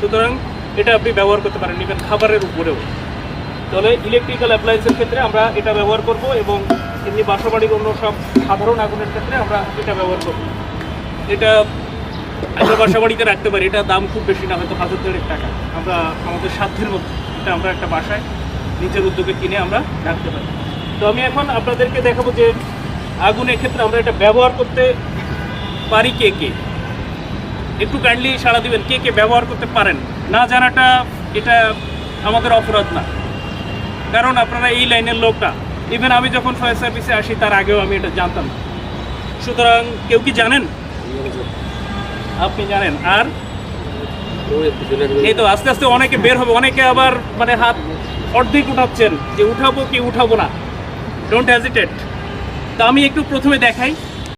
সুতরাং এটা আপনি ব্যবহার করতে পারেন ইভেন খাবারের উপরেও। তাহলে ইলেকট্রিক্যাল অ্যাপ্লায়েন্সের ক্ষেত্রে আমরা এটা ব্যবহার করব এবং এমনি বাসাবাড়ির অন্য সব সাধারণ আগুনের ক্ষেত্রে আমরা এটা ব্যবহার করব। এটা আমরা বাসা বাড়িতে রাখতে পারি, এটা দাম খুব বেশি না, হয়তো হাজার দেড়েক টাকা। আমরা আমাদের সাধ্যের মধ্যে এটা আমরা একটা বাসায় নিজের উদ্যোগে কিনে আমরা রাখতে পারি। তো আমি এখন আপনাদেরকে দেখাবো যে আগুনের ক্ষেত্রে আমরা এটা ব্যবহার করতে পারি কে কে। একটু কাইন্ডলি সাড়া দিবেন, কে কে ব্যবহার করতে পারেন। না জানাটা এটা আমাদের অপরাধ না। কারণ আপনারা এই লাইনের লোকটা। ইভেন আমি যখন ফায়ার সার্ভিসে আসি, তার আগেও আমি এটা জানতাম। সুতরাং কেউ কি জানেন? আপনি জানেন। আর? এই তো, আস্তে আস্তে অনেকে বের হবে। অনেকে আবার মানে হাত অর্ধেক উঠাচ্ছেন যে উঠাবো কি উঠাবো না। ডোন্ট হ্যাজিটেট তা আমি একটু প্রথমে দেখাই।